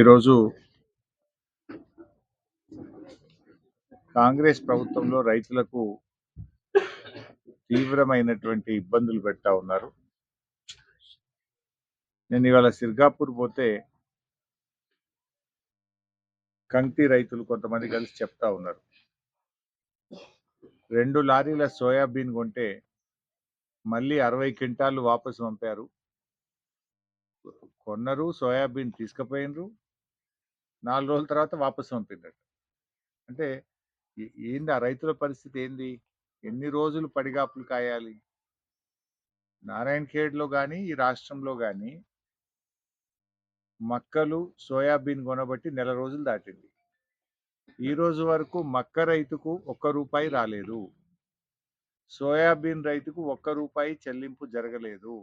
ఈరోజు కాంగ్రెస్ ప్రభుత్వంలో రైతులకు తీవ్రమైనటువంటి ఇబ్బందులు పెడతా ఉన్నారు. నేను ఇవాళ సిర్గాపూర్ పోతే కంటి రైతులు కొంతమంది కలిసి చెప్తా ఉన్నారు. రెండు లారీల సోయాబీన్ కొంటే మళ్ళీ అరవై క్వింటాలు వాపసు పంపారు. కొన్నరు సోయాబీన్ తీసుకుపోయినరు. నాలుగు రోజుల తర్వాత వాపసు పంపినట్టు అంటే ఏంది ఆ రైతుల పరిస్థితి ఏంది? ఎన్ని రోజులు పడిగాపులు కాయాలి? నారాయణ ఖేడ్లో కానీ ఈ రాష్ట్రంలో కానీ మక్కలు సోయాబీన్ కొనబట్టి నెల రోజులు దాటింది. ఈ రోజు వరకు మక్క రైతుకు ఒక్క రూపాయి రాలేదు. సోయాబీన్ రైతుకు ఒక్క రూపాయి చెల్లింపు జరగలేదు.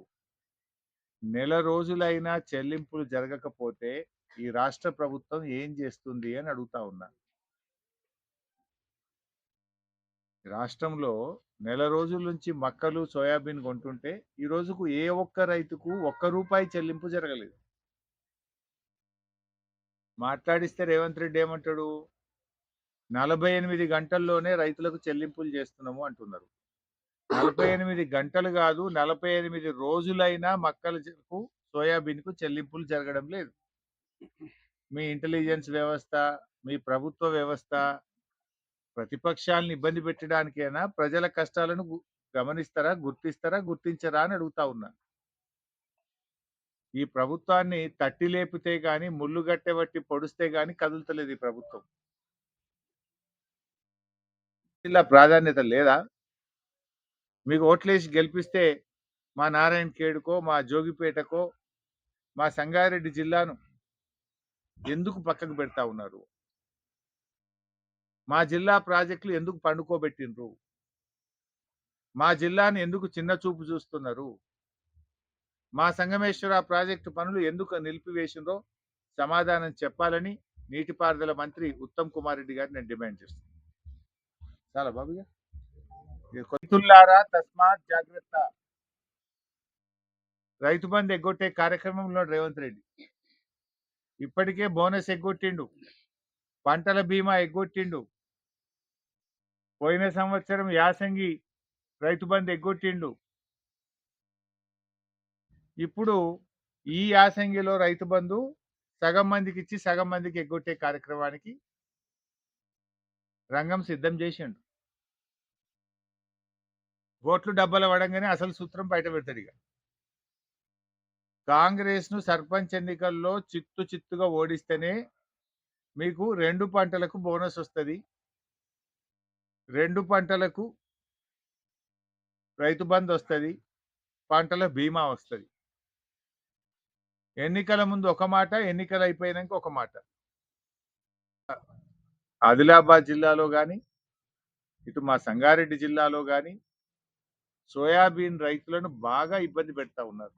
నెల రోజులైనా చెల్లింపులు జరగకపోతే ఈ రాష్ట్ర ప్రభుత్వం ఏం చేస్తుంది అని అడుగుతా ఉన్నా. రాష్ట్రంలో నెల రోజుల నుంచి మక్కలు సోయాబీన్ కొంటుంటే ఈ రోజుకు ఏ ఒక్క రైతుకు ఒక్క రూపాయి చెల్లింపు జరగలేదు. మాట్లాడిస్తే రేవంత్ రెడ్డి ఏమంటాడు? నలభై ఎనిమిది గంటల్లోనే రైతులకు చెల్లింపులు చేస్తున్నాము అంటున్నారు. నలభై ఎనిమిది గంటలు కాదు నలభై ఎనిమిది రోజులైనా మక్కలకు సోయాబీన్కు చెల్లింపులు జరగడం లేదు. మీ ఇంటెలిజెన్స్ వ్యవస్థ మీ ప్రభుత్వ వ్యవస్థ ప్రతిపక్షాలను ఇబ్బంది పెట్టడానికైనా ప్రజల కష్టాలను గమనిస్తారా గుర్తిస్తారా గుర్తించరా అని అడుగుతా ఉన్నా. ఈ ప్రభుత్వాన్ని తట్టి లేపితే గాని ముళ్ళు గట్టెబట్టి పొడిస్తే గాని కదులుతలేదు ఈ ప్రభుత్వం. ఇలా ప్రాధాన్యత లేదా? మీకు ఓట్లేసి గెలిపిస్తే మా నారాయణ ఖేడ్కో మా జోగిపేటకో మా సంగారెడ్డి జిల్లాను ఎందుకు పక్కకు పెడతా ఉన్నారు? మా జిల్లా ప్రాజెక్టులు ఎందుకు పండుకోబెట్టిండ్రు? మా జిల్లాను ఎందుకు చిన్న చూపు చూస్తున్నారు? మా సంగమేశ్వర ప్రాజెక్టు పనులు ఎందుకు నిలిపివేసిండ్రో సమాధానం చెప్పాలని నీటిపారుదల మంత్రి ఉత్తమ్ కుమార్ రెడ్డి గారిని నేను డిమాండ్ చేస్తున్నాను చాలా బాబుగా రైతుల్లారా తస్మాత్ జాగ్రత్త. రైతు బంధు ఎగ్గొట్టే కార్యక్రమంలో రేవంత్ రెడ్డి. ఇప్పటికే బోనస్ ఎగ్గొట్టిండు. పంటల బీమా ఎగ్గొట్టిండు. పోయిన సంవత్సరం యాసంగి రైతు బంధు ఎగ్గొట్టిండు. ఇప్పుడు ఈ యాసంగిలో రైతు బంధు సగం మందికి ఇచ్చి సగం మందికి ఎగ్గొట్టే కార్యక్రమానికి రంగం సిద్ధం చేసిండు. ఓట్లు డబ్బల పడంగానే అసలు సూత్రం బయట పెడతాడు ఇక. కాంగ్రెస్ను సర్పంచ్ ఎన్నికల్లో చిత్తు చిత్తుగా ఓడిస్తేనే మీకు రెండు పంటలకు బోనస్ వస్తుంది. రెండు పంటలకు రైతు బంద్ వస్తుంది పంటల బీమా వస్తుంది. ఎన్నికల ముందు ఒక మాట ఎన్నికలు అయిపోయినాక ఒక మాట. ఆదిలాబాద్ జిల్లాలో కానీ ఇటు మా సంగారెడ్డి జిల్లాలో కానీ సోయాబీన్ రైతులను బాగా ఇబ్బంది పెడతా ఉన్నారు.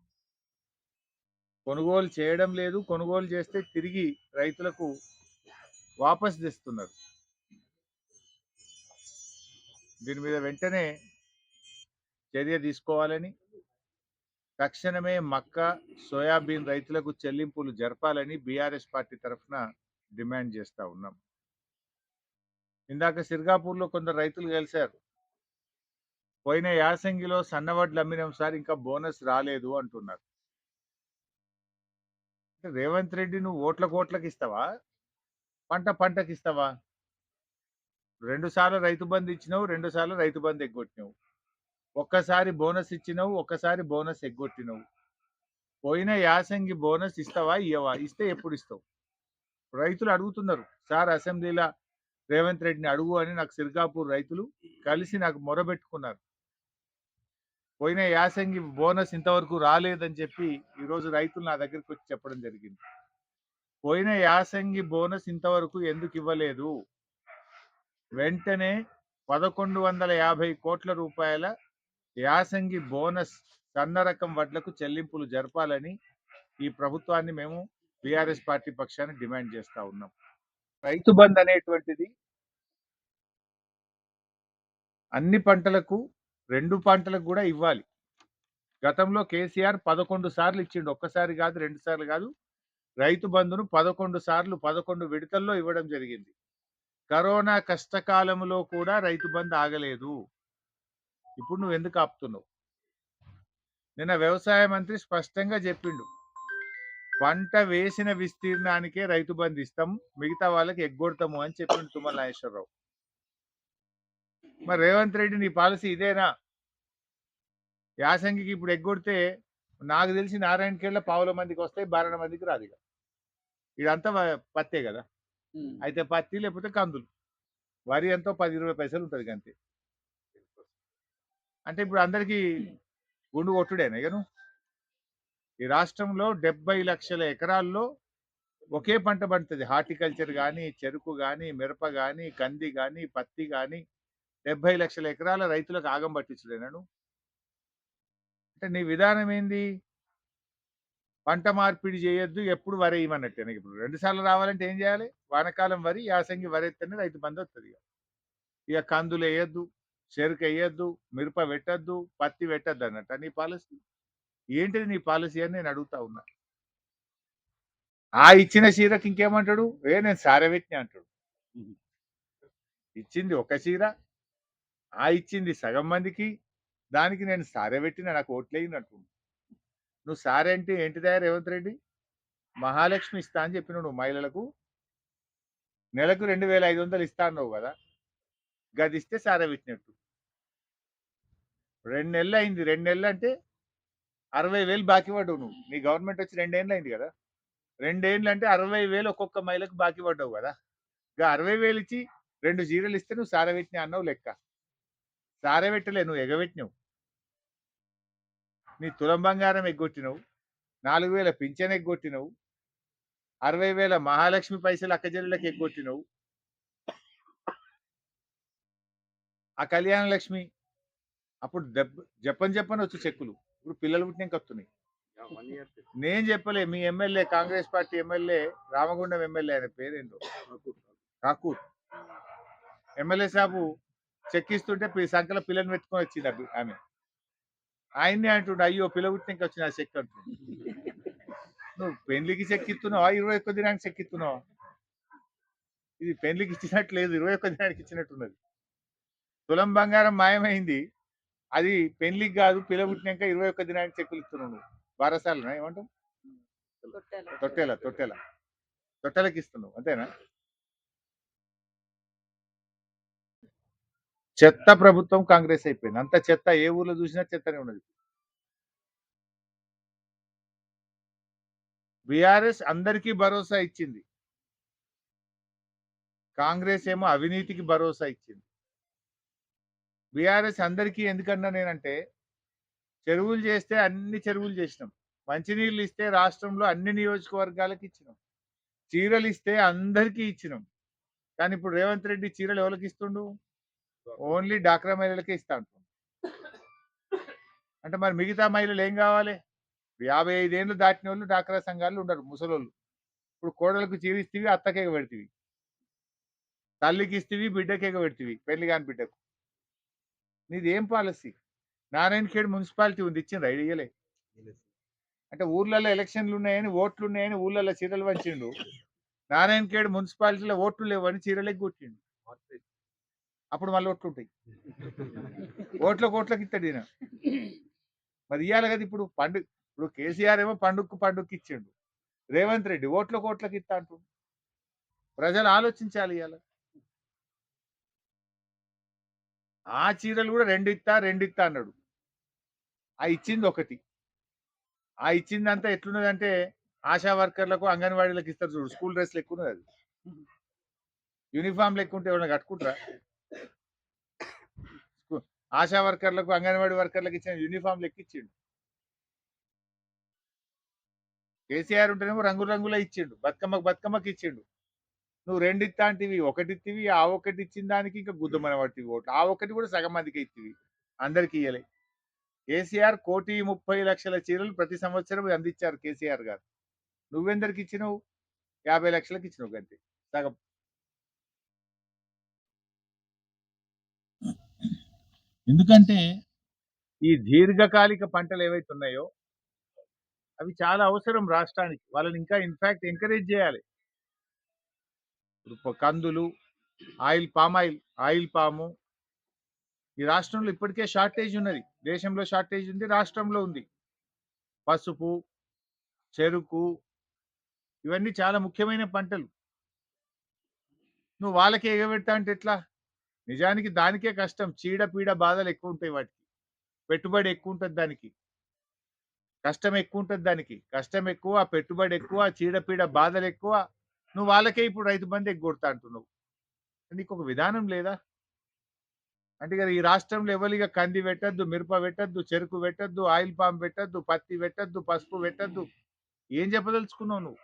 కొనుగోలు చేయడం లేదు. కొనుగోలు చేస్తే తిరిగి రైతులకు వాపస్ తెస్తున్నారు. దీని మీద వెంటనే చర్య తీసుకోవాలని తక్షణమే మక్క సోయాబీన్ రైతులకు చెల్లింపులు జరపాలని బీఆర్ఎస్ పార్టీ తరఫున డిమాండ్ చేస్తూ ఉన్నాం. ఇందాక సిర్గాపూర్లో కొందరు రైతులు కలిశారు పోయిన యాసంగిలో సన్నవడ్లు అమ్మినాం సార్ ఇంకా బోనస్ రాలేదు అంటున్నారు. రేవంత్ రెడ్డి నువ్వు ఓట్ల కోట్లకు ఇస్తావా? పంట పంటకి ఇస్తావా? రెండు సార్లు రైతు బంధు ఇచ్చినావు రెండు సార్లు రైతు బంధు ఎగ్గొట్టినావు. ఒక్కసారి బోనస్ ఇచ్చినావు ఒక్కసారి బోనస్ ఎగ్గొట్టినావు. పోయిన యాసంగి బోనస్ ఇస్తావా? ఇయ్యవా? ఇస్తే ఎప్పుడు ఇస్తావు? రైతులు అడుగుతున్నారు. సార్ అసెంబ్లీలో రేవంత్ రెడ్డిని అడుగు అని నాకు సిర్గాపూర్ రైతులు కలిసి నాకు మొరబెట్టుకున్నారు. పోయిన యాసంగి బోనస్ ఇంతవరకు రాలేదని చెప్పి ఈరోజు రైతులు నా దగ్గరికి వచ్చి చెప్పడం జరిగింది. పోయిన యాసంగి బోనస్ ఇంతవరకు ఎందుకు ఇవ్వలేదు? వెంటనే పదకొండు వందల యాభై కోట్ల రూపాయల యాసంగి బోనస్ సన్న రకం వడ్లకు చెల్లింపులు జరపాలని ఈ ప్రభుత్వాన్ని మేము బీఆర్ఎస్ పార్టీ పక్షాన్ని డిమాండ్ చేస్తా ఉన్నాం. రైతు బంద్ అనేటువంటిది అన్ని పంటలకు రెండు పంటలకు కూడా ఇవ్వాలి. గతంలో కేసీఆర్ పదకొండు సార్లు ఇచ్చిండు. ఒక్కసారి కాదు రెండు సార్లు కాదు. రైతు బంధును పదకొండు సార్లు పదకొండు విడతల్లో ఇవ్వడం జరిగింది. కరోనా కష్టకాలంలో కూడా రైతు బంధు ఆగలేదు. ఇప్పుడు నువ్వు ఎందుకు ఆపుతున్నావు? నిన్న వ్యవసాయ మంత్రి స్పష్టంగా చెప్పిండు. పంట వేసిన విస్తీర్ణానికే రైతు బంధు ఇస్తాం. మిగతా వాళ్ళకి ఎగ్గొడతాము అని చెప్పిండు తుమ్మల నాగేశ్వరరావు. మరి రేవంత్ రెడ్డి నీ పాలసీ ఇదేనా? యాసంగికి ఇప్పుడు ఎగ్గొడితే నాకు తెలిసి నారాయణకేళ్ళ పావుల మందికి వస్తాయి బారణ మందికి రాదు ఇక. ఇదంతా పత్తే కదా. అయితే పత్తి లేకపోతే కందులు. వరి ఎంతో పది ఇరవై పైసలు ఉంటుంది అంతే. అంటే ఇప్పుడు అందరికీ గుండు కొట్టుడేనా ఇక నువ్వు? ఈ రాష్ట్రంలో డెబ్బై లక్షల ఎకరాల్లో ఒకే పంట పండుతుంది. హార్టికల్చర్ కానీ చెరుకు కానీ మిరప కానీ కంది కానీ పత్తి కానీ డెబ్బై లక్షల ఎకరాల రైతులకు ఆగం పట్టించుడేనాను అంటే నీ విధానం ఏంది? పంట మార్పిడి చేయొద్దు ఎప్పుడు వరి వేయమన్నట్టే నీకు ఇప్పుడు రెండు సార్లు రావాలంటే ఏం చేయాలి? వానకాలం వరి యాసంగి వరి ఎత్తనే రైతు బంధు వస్తుంది ఇక. ఇక కందులు వేయొద్దు చెరుకు వేయొద్దు మిరప పెట్టద్దు పత్తి పెట్టద్దు అన్నట్టు నీ పాలసీ. ఏంటిది నీ పాలసీ అని నేను అడుగుతా ఉన్నా. ఆ ఇచ్చిన చీరకి ఇంకేమంటాడు? ఏ నేను సారవెట్టిన అంటాడు. ఇచ్చింది ఒక చీర ఆ ఇచ్చింది సగం మందికి దానికి నేను సారవెట్టిన నాకు ఓట్లేయినట్టు నువ్వు సారే అంటే ఏంటిదా రేవంత్ రెడ్డి? మహాలక్ష్మి ఇస్తా అని చెప్పిన నువ్వు మహిళలకు. నెలకు రెండు వేల ఐదు వందలు ఇస్తా అన్నావు కదా? గది ఇస్తే పెట్టినట్టు. రెండు నెలలు అయింది. రెండు నెలలు అంటే అరవై వేలు బాకీ పడ్డావు నువ్వు. నీ గవర్నమెంట్ వచ్చి రెండేళ్ళు అయింది కదా? రెండేళ్ళు అంటే అరవై వేలు ఒక్కొక్క మహిళకు బాకీ పడ్డావు కదా? ఇక అరవై వేలు ఇచ్చి రెండు జీరలు ఇస్తే నువ్వు సారా పెట్టినా అన్నావు లెక్క. సారా పెట్టలే నువ్వు ఎగబెట్టినావు. నీ తులం బంగారం ఎగ్గొట్టినవు. నాలుగు వేల పింఛన్ ఎగ్గొట్టినవు. అరవై వేల మహాలక్ష్మి పైసలు అక్కజల్లులకు ఎగ్గొట్టినవు. ఆ కళ్యాణ లక్ష్మి అప్పుడు దెబ్బ జపన్ జపన్ వచ్చు చెక్కులు. ఇప్పుడు పిల్లలు పుట్టినాక వస్తున్నాయి నేను చెప్పలే మీ MLA Congress party MLA Ramagundam MLA ఆయన పేరేంటో కాకూర్. ఎమ్మెల్యే సాబు చెక్కిస్తుంటే సంకల పిల్లని పెట్టుకొని వచ్చింది ఆమె. ఆయన్ని అంటుండే అయ్యో పిల్ల పుట్టినాక వచ్చిన చెక్ అంటుండు నువ్వు పెళ్ళికి చెక్కిస్తున్నావా ఇరవై ఒక్క దినానికి చెక్కిస్తున్నావా ఇది పెళ్ళికి ఇచ్చినట్టు లేదు ఇరవై ఒక్క దినానికి ఇచ్చినట్టున్నది. తులం బంగారం మాయమైంది అది పెళ్ళికి కాదు పిల్ల పుట్టినాక ఇరవై ఒక్క దినానికి చెక్కులు ఇస్తున్నావు నువ్వు. బారసాలనా ఏమంటావు? తొట్టెల తొట్టెల. తొట్టెలకి ఇస్తున్నావు అంతేనా? చెత్త ప్రభుత్వం కాంగ్రెస్ అయిపోయింది. అంత చెత్త ఏ ఊర్లో చూసినా చెత్తనే ఉన్నది బీఆర్ఎస్ అందరికీ భరోసా ఇచ్చింది. కాంగ్రెస్ ఏమో అవినీతికి భరోసా ఇచ్చింది. బీఆర్ఎస్ అందరికీ ఎందుకన్నా నేనంటే చెరువులు చేస్తే అన్ని చెరువులు చేసినాం. మంచినీళ్ళు ఇస్తే రాష్ట్రంలో అన్ని నియోజకవర్గాలకు ఇచ్చినాం. చీరలు ఇస్తే అందరికీ ఇచ్చినాం. కానీ ఇప్పుడు రేవంత్ రెడ్డి చీరలు ఎవరికి ఇస్తుండు? ఓన్లీ డాక్రా మహిళలకే ఇస్తా అంటే మరి మిగతా మహిళలు ఏం కావాలి? యాభై ఐదేళ్ళు దాటిన వాళ్ళు డాక్రా సంఘాలు ఉండరు ముసలోళ్ళు. ఇప్పుడు కోడలకు చీరిస్తీవి అత్తకేగ పెడతీవి. తల్లికి ఇస్తీవి బిడ్డకేగ పెడతీవి పెళ్ళి కాని బిడ్డకు. నీది ఏం పాలసీ? నారాయణ ఖేడ్ మున్సిపాలిటీ ఉంది ఇచ్చిండ్రు ఐడియలే. అంటే ఊర్లలో ఎలక్షన్లు ఉన్నాయని ఓట్లు ఉన్నాయని ఊర్లలో చీరలు వంచిండు నారాయణ ఖేడ్ మున్సిపాలిటీలో ఓట్లు లేవని చీరలకి కొట్టిండు అప్పుడు మళ్ళీ ఓట్లు ఉంటాయి. ఓట్లకు ఓట్లకి ఇస్తాడు ఈయన. మరి ఇవ్వాలి కదా ఇప్పుడు పండుగ ఇప్పుడు కేసీఆర్ ఏమో పండుగకు పండుగకి ఇచ్చిండు. రేవంత్ రెడ్డి ఓట్లకు ఓట్లకి ఇస్తా అంటుండు. ప్రజలు ఆలోచించాలి ఇవాళ ఆ చీరలు కూడా రెండు ఇస్తా రెండు ఇస్తా అన్నాడు. ఆ ఇచ్చింది ఒకటి. ఆ ఇచ్చిందంతా ఎట్లున్నదంటే ఆశా వర్కర్లకు అంగన్వాడీలకు ఇస్తారు చూడు. స్కూల్ డ్రెస్ లెక్క ఉన్నది అది. యూనిఫామ్ లెక్క ఉంటే ఎవరైనా కట్టుకుంటారా? ఆశా వర్కర్లకు అంగన్వాడీ వర్కర్లకు ఇచ్చిన యూనిఫామ్ లెక్కిచ్చిండు కేసీఆర్ ఉంటేనేమో రంగు రంగుల ఇచ్చిండు. బతుకమ్మకు బతుకమ్మకి ఇచ్చిండు. నువ్వు రెండు ఇస్తాంటివి ఒకటి ఇత్తివి ఆ ఒకటి ఇచ్చిన దానికి ఇంకా గుద్దమని పట్టివి ఓట్లు. ఆ ఒకటి కూడా సగం మందికి ఇత్తివి అందరికి ఇయ్యలే. కేసీఆర్ కోటి ముప్పై లక్షల చీరలు ప్రతి సంవత్సరం అందించారు కేసీఆర్ గారు. నువ్వెందరికి ఇచ్చినావు? యాభై లక్షలకు ఇచ్చినావు గంతే. సగం. ఎందుకంటే ఈ దీర్ఘకాలిక పంటలు ఏవైతే ఉన్నాయో అవి చాలా అవసరం రాష్ట్రానికి. వాళ్ళని ఇంకా ఇన్ఫాక్ట్ ఎంకరేజ్ చేయాలి. కందులు ఆయిల్ పామ్ ఆయిల్ ఆయిల్ పాము ఈ రాష్ట్రంలో ఇప్పటికే షార్టేజ్ ఉన్నది. దేశంలో షార్టేజ్ ఉంది రాష్ట్రంలో ఉంది. పసుపు చెరుకు ఇవన్నీ చాలా ముఖ్యమైన పంటలు. నువ్వు వాళ్ళకి ఎగబెడతా అంటే ఎట్లా? నిజానికి దానికే కష్టం. చీడ పీడ బాధలు ఎక్కువ ఉంటాయి వాటికి. పెట్టుబడి ఎక్కువ ఉంటుంది దానికి. కష్టం ఎక్కువ ఉంటుంది దానికి. కష్టం ఎక్కువ పెట్టుబడి ఎక్కువ చీడపీడ బాధలు ఎక్కువ. నువ్వు వాళ్ళకే ఇప్పుడు రైతు బంధు ఎగ్గొడతా అంటున్నావు. నీకు ఒక విధానం లేదా? అంటే కదా ఈ రాష్ట్రంలో ఎవరిగా కంది పెట్టద్దు మిరప పెట్టద్దు చెరుకు పెట్టద్దు ఆయిల్ పామ్ పెట్టద్దు పత్తి పెట్టద్దు పసుపు పెట్టద్దు. ఏం చెప్పదలుచుకున్నావు నువ్వు?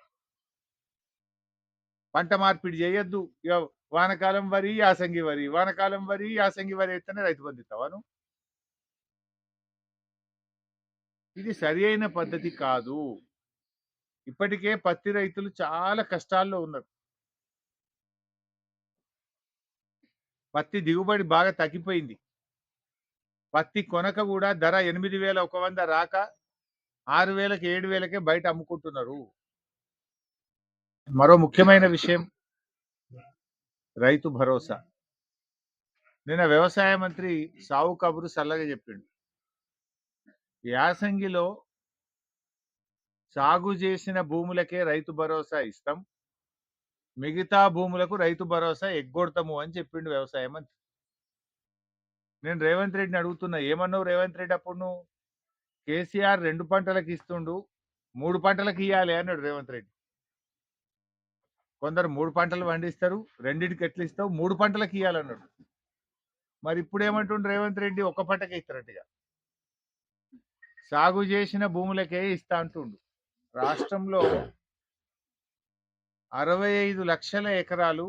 పంట మార్పిడి చేయొద్దు. వానకాలం వరి యాసంగి వరి. వానకాలం వరి యాసంగి వరి అయితేనే రైతు బంధు ఇది సరి అయిన పద్ధతి కాదు. ఇప్పటికే పత్తి రైతులు చాలా కష్టాల్లో ఉన్నారు. పత్తి దిగుబడి బాగా తగ్గిపోయింది. పత్తి కొనక కూడా ధర ఎనిమిది వేల ఒక వంద రాక ఆరు వేలకి ఏడు వేలకే బయట అమ్ముకుంటున్నారు. మరో ముఖ్యమైన విషయం రైతు భరోసా. నిన్న వ్యవసాయ మంత్రి సావు కబురు సల్లగా చెప్పిండు. యాసంగిలో సాగు చేసిన భూములకే రైతు భరోసా ఇస్తాం. మిగతా భూములకు రైతు భరోసా ఎగ్గొడతాము అని చెప్పిండు వ్యవసాయ మంత్రి. నేను రేవంత్ రెడ్డిని అడుగుతున్నా ఏమన్నావు రేవంత్ రెడ్డి అప్పుడు నువ్వు? కేసీఆర్ రెండు పంటలకు ఇస్తుండు మూడు పంటలకు ఇవ్వాలి అన్నాడు రేవంత్ రెడ్డి. కొందరు మూడు పంటలు పండిస్తారు రెండింటికి ఎట్లు ఇస్తావు? మూడు పంటలకు ఇవ్వాలన్నాడు మరి ఇప్పుడు ఏమంటుండు రేవంత్ రెడ్డి ఒక పంటకే ఇస్తారట్టుగా సాగు చేసిన భూములకే ఇస్తా అంటుండు. రాష్ట్రంలో అరవై ఐదు లక్షల ఎకరాలు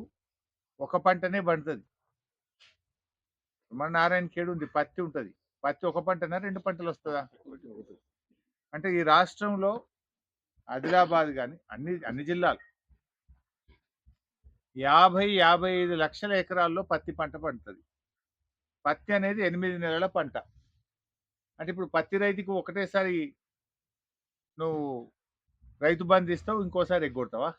ఒక పంటనే పండుతుంది. మన నారాయణ ఖేడ్ ఉంది పత్తి ఉంటుంది. పత్తి ఒక పంటనా రెండు పంటలు వస్తుందా? అంటే ఈ రాష్ట్రంలో ఆదిలాబాద్ కానీ అన్ని అన్ని జిల్లాలు యాభై యాభై ఐదు లక్షల ఎకరాల్లో పత్తి పంట పండుతుంది. పత్తి అనేది ఎనిమిది నెలల పంట. అంటే ఇప్పుడు పత్తి రైతుకు ఒకటేసారి నువ్వు రైతు బంధు ఇస్తావు ఇంకోసారి ఎగ్గొడతావా?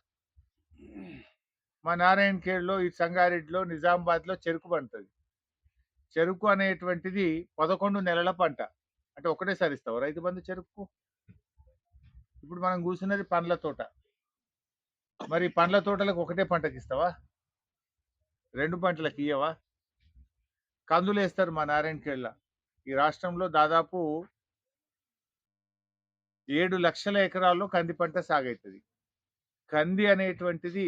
మా నారాయణ ఖేడ్లో ఈ సంగారెడ్డిలో నిజామాబాద్లో చెరుకు పండుతుంది. చెరుకు అనేటువంటిది పదకొండు నెలల పంట. అంటే ఒకటేసారి ఇస్తావు రైతు బంధు చెరుకు? ఇప్పుడు మనం కూర్చున్నది పండ్ల తోట. మరి పండ్ల తోటలకు ఒకటే పంటకి ఇస్తావా రెండు పంటలకు ఇయ్యవా? కందులు వేస్తారు మా నారాయణ ఈ రాష్ట్రంలో దాదాపు ఏడు లక్షల ఎకరాల్లో కంది పంట సాగవుతుంది కంది అనేటువంటిది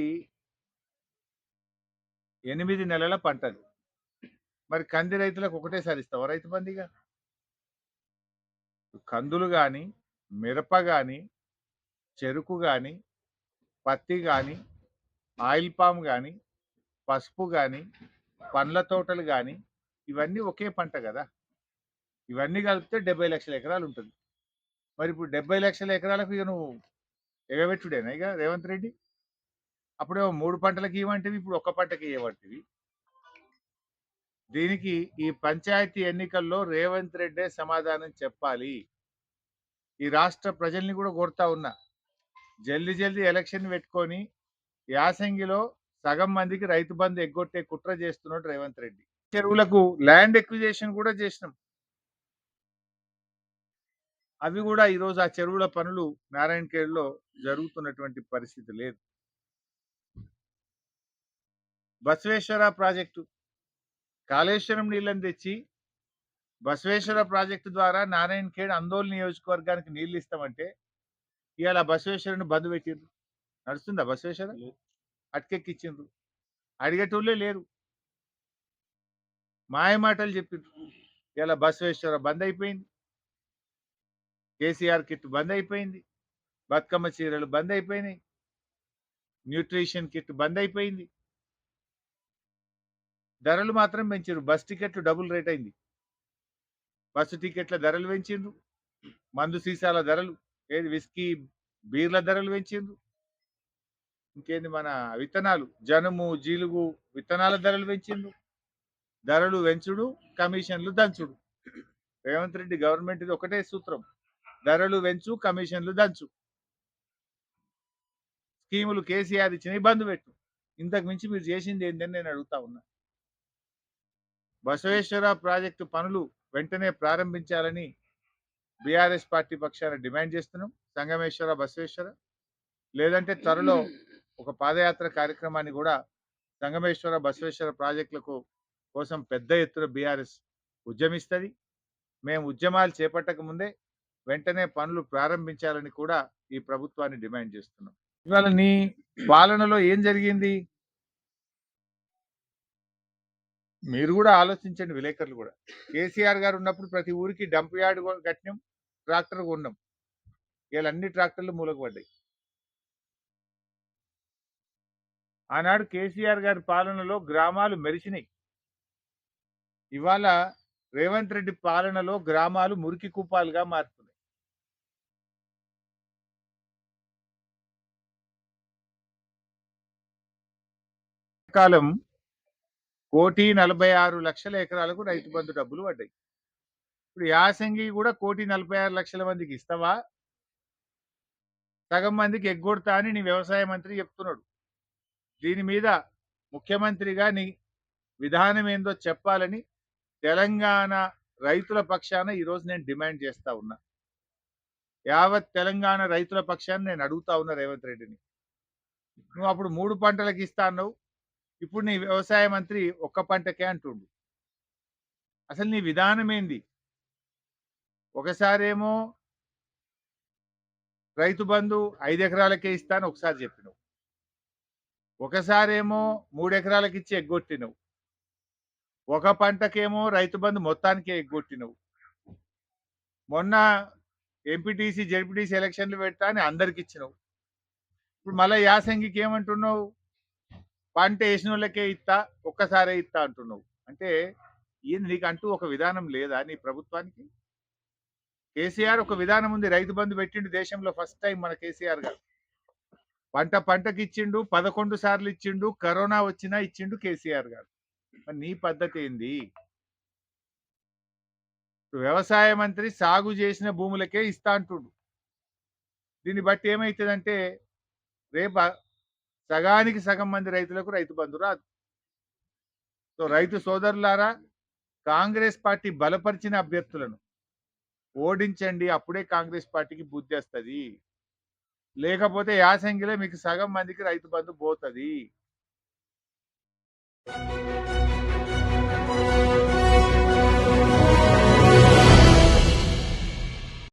ఎనిమిది నెలల పంటది. మరి కంది రైతులకు ఒకటేసారి ఇస్తావా రైతు బందిగా కందులు కానీ మిరప కానీ చెరుకు కానీ పత్తి కానీ ఆయిల్ పామ్ కానీ పసుపు కానీ పండ్ల తోటలు కానీ ఇవన్నీ ఒకే పంట కదా. ఇవన్నీ కలిపితే డెబ్బై లక్షల ఎకరాలు ఉంటుంది. మరి ఇప్పుడు డెబ్బై లక్షల ఎకరాలకు ఇక నువ్వు ఎగబెట్టుడేనా ఇక రేవంత్ రెడ్డి? అప్పుడేమో మూడు పంటలకి ఇవ్వంటివి ఇప్పుడు ఒక్క పంటకి ఇవ్వంటివి దీనికి ఈ పంచాయతీ ఎన్నికల్లో రేవంత్ రెడ్డే సమాధానం చెప్పాలి. ఈ రాష్ట్ర ప్రజల్ని కూడా కోరుతా ఉన్నా. జల్దీ జల్దీ ఎలక్షన్ పెట్టుకొని యాసంగిలో సగం మందికి రైతు బంధు ఎగ్గొట్టే కుట్ర చేస్తున్నాడు రేవంత్ రెడ్డి. చెరువులకు ల్యాండ్ ఎక్విజేషన్ కూడా చేసినాం. అవి కూడా ఈరోజు ఆ చెరువుల పనులు నారాయణఖేడ్లో జరుగుతున్నటువంటి పరిస్థితి లేదు. బసవేశ్వర ప్రాజెక్టు కాళేశ్వరం నీళ్ళని తెచ్చి బసవేశ్వర ప్రాజెక్టు ద్వారా నారాయణ ఖేడ్ అందోల్ నియోజకవర్గానికి నీళ్ళు ఇస్తామంటే ఇవాళ బసవేశ్వరుని బంద్ పెట్టిండ్రు. నడుస్తుందా బసవేశ్వర అటుకెక్కిచ్చిండ్రు అడిగేటోళ్ళే లేరు. మాయ మాటలు చెప్పిండ్రు. ఇలా బసవేశ్వర బంద్ అయిపోయింది. కేసీఆర్ కిట్ బంద్ అయిపోయింది. బతుకమ్మ చీరలు బంద్ అయిపోయినాయి. న్యూట్రిషన్ కిట్ బంద్ అయిపోయింది. ధరలు మాత్రం పెంచారు బస్ టికెట్లు డబుల్ రేట్ అయింది. బస్సు టికెట్ల ధరలు పెంచిండ్రు. మందు సీసాల ధరలు. ఏది విస్కీ బీర్ల ధరలు పెంచిండ్రు? ఇంకేంది మన విత్తనాలు? జనుము జీలుగు విత్తనాల ధరలు పెంచిండ్రు. ధరలు పెంచుడు కమిషన్లు దంచుడు. రేవంత్ రెడ్డి గవర్నమెంట్ ఇది ఒకటే సూత్రం. ధరలు పెంచు కమిషన్లు దంచు. స్కీములు కేసీఆర్ ఇచ్చిన ఇబ్బంది పెట్టు. ఇంతకు మించి మీరు చేసింది ఏంటని నేను అడుగుతా ఉన్నా. బసవేశ్వర ప్రాజెక్టు పనులు వెంటనే ప్రారంభించాలని బీఆర్ఎస్ పార్టీ పక్షాన డిమాండ్ చేస్తున్నాం. సంగమేశ్వర బసవేశ్వర. లేదంటే త్వరలో ఒక పాదయాత్ర కార్యక్రమాన్ని కూడా సంగమేశ్వర బసవేశ్వర ప్రాజెక్టులకు కోసం పెద్ద ఎత్తున బీఆర్ఎస్ ఉద్యమిస్తుంది. మేము ఉద్యమాలు చేపట్టక ముందే వెంటనే పనులు ప్రారంభించాలని కూడా ఈ ప్రభుత్వాన్ని డిమాండ్ చేస్తున్నాం. ఇవాళ నీ పాలనలో ఏం జరిగింది? మీరు కూడా ఆలోచించండి విలేకరులు కూడా. కేసీఆర్ గారు ఉన్నప్పుడు ప్రతి ఊరికి డంప్ యార్డ్ కట్టినాం. ట్రాక్టర్ కొన్నాం. ఇలా అన్ని ట్రాక్టర్లు మూలకు పడ్డాయి. ఆనాడు కేసీఆర్ గారి పాలనలో గ్రామాలు మెరిసినాయి. ఇవాళ రేవంత్ రెడ్డి పాలనలో గ్రామాలు మురికి కుప్పాలుగా మారుతున్నాయి. కాలం కోటి నలభై ఆరు లక్షల ఎకరాలకు రైతు బంధు డబ్బులు పడ్డాయి. ఇప్పుడు యాసంగి కూడా కోటి నలభై ఆరు లక్షల మందికి ఇస్తావా? సగం మందికి ఎగ్గొడతా అని నీ వ్యవసాయ మంత్రి చెప్తున్నాడు. దీని మీద ముఖ్యమంత్రిగా నీ విధానం ఏందో చెప్పాలని తెలంగాణ రైతుల పక్షాన ఈరోజు నేను డిమాండ్ చేస్తా ఉన్నా. యావత్ తెలంగాణ రైతుల పక్షాన్ని నేను అడుగుతా ఉన్నా రేవంత్ రెడ్డిని. నువ్వు అప్పుడు మూడు పంటలకు ఇస్తా అన్నావు. ఇప్పుడు నీ వ్యవసాయ మంత్రి ఒక్క పంటకే అంటుండు. అసలు నీ విధానం ఏంది? ఒకసారేమో రైతు బంధు ఐదు ఎకరాలకే ఇస్తాను ఒకసారి చెప్పినావు. ఒకసారేమో మూడు ఎకరాలకి ఇచ్చి ఎగ్గొట్టినవు. ఒక పంటకేమో రైతు బంధు మొత్తానికే ఎగ్గొట్టినవు. మొన్న ఎంపీటీసీ జడ్పీటీసీ ఎలక్షన్లు పెడతా అని అందరికి ఇచ్చినావు ఇప్పుడు మళ్ళీ యాసంగికి ఏమంటున్నావు పంట వేసిన వాళ్ళకే ఇస్తా ఒక్కసారే ఇస్తా అంటున్నావు. అంటే ఏంది నీకు అంటూ ఒక విధానం లేదా నీ ప్రభుత్వానికి? కేసీఆర్ ఒక విధానం ఉంది. రైతు బంధు పెట్టిండు దేశంలో ఫస్ట్ టైం మన కేసీఆర్ గారు. పంట పంటకి ఇచ్చిండు పదకొండు సార్లు ఇచ్చిండు కరోనా వచ్చినా ఇచ్చిండు కేసీఆర్ గారు. నీ పద్ధతి ఏంది? వ్యవసాయ మంత్రి సాగు చేసిన భూములకే ఇస్తా అంటుడు. దీన్ని బట్టి ఏమవుతుందంటే రేపు సగానికి సగం మంది రైతులకు రైతు బంధు రాదు. సో రైతు సోదరులారా కాంగ్రెస్ పార్టీ బలపరిచిన అభ్యర్థులను ఓడించండి అప్పుడే కాంగ్రెస్ పార్టీకి బుద్ధి వస్తుంది లేకపోతే యాసంగిలో మీకు సగం మందికి రైతు బంధు పోతుంది.